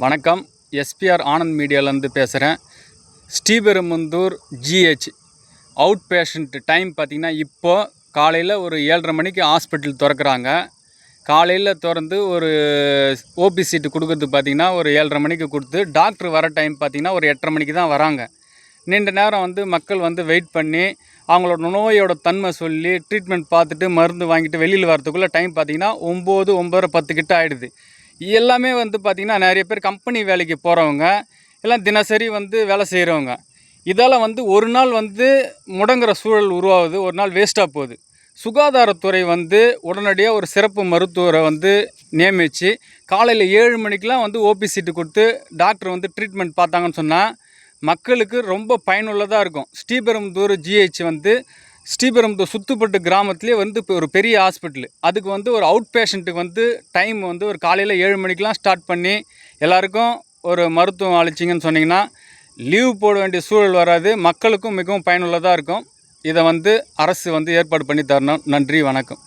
வணக்கம். எஸ்பிஆர் ஆனந்த் மீடியாலேருந்து பேசுகிறேன் Sriperumbudur GH out patient time பார்த்திங்கன்னா இப்போ காலையில் ஒரு ஏழரை மணிக்கு ஹாஸ்பிட்டல் திறக்கிறாங்க. காலையில் திறந்து ஒரு ஓபி சீட்டு கொடுக்கறது பார்த்திங்கன்னா ஒரு ஏழரை மணிக்கு கொடுத்து டாக்டர் வர டைம் பார்த்திங்கன்னா ஒரு எட்டரை மணிக்கு தான் வராங்க. நீண்ட நேரம் வந்து மக்கள் வந்து வெயிட் பண்ணி அவங்களோட நோயோட தன்மை சொல்லி ட்ரீட்மெண்ட் பார்த்துட்டு மருந்து வாங்கிட்டு வெளியில் வரதுக்குள்ளே டைம் பார்த்திங்கன்னா ஒம்பது ஒம்பதரை பத்து கிட்ட ஆகிடுது எல்லாமே வந்து பார்த்திங்கன்னா நிறைய பேர் கம்பெனி வேலைக்கு போகிறவங்க எல்லாம் தினசரி வந்து வேலை செய்கிறவங்க இதால் வந்து ஒரு நாள் வந்து முடங்குற சூழல் உருவாகுது ஒரு நாள் வேஸ்ட்டாக போகுது. சுகாதாரத்துறை வந்து உடனடியாக ஒரு சிறப்பு மருத்துவரை வந்து நியமித்து காலையில் ஏழு மணிக்கெலாம் வந்து ஓபி சீட்டு கொடுத்து டாக்டர் வந்து ட்ரீட்மெண்ட் பார்த்தாங்கன்னு சொன்னால் மக்களுக்கு ரொம்ப பயனுள்ளதாக இருக்கும். ஸ்ரீபெரும்புதூர் ஜிஹெச் வந்து ஸ்ரீபெரும்புத்தூர் சுத்துப்பட்டு கிராமத்துலேயே வந்து இப்போ ஒரு பெரிய ஹாஸ்பிட்டல். அதுக்கு வந்து ஒரு அவுட் பேஷண்ட்டுக்கு வந்து டைம் வந்து ஒரு காலையில் ஏழு மணிக்கெலாம் ஸ்டார்ட் பண்ணி எல்லாருக்கும் ஒரு மருத்துவம் அளிச்சிங்கன்னு சொன்னிங்கன்னா லீவ் போட வேண்டிய சூழல் வராது. மக்களுக்கும் மிகவும் பயனுள்ளதாக இருக்கும். இதை வந்து அரசு வந்து ஏற்பாடு பண்ணி தரணும். நன்றி வணக்கம்.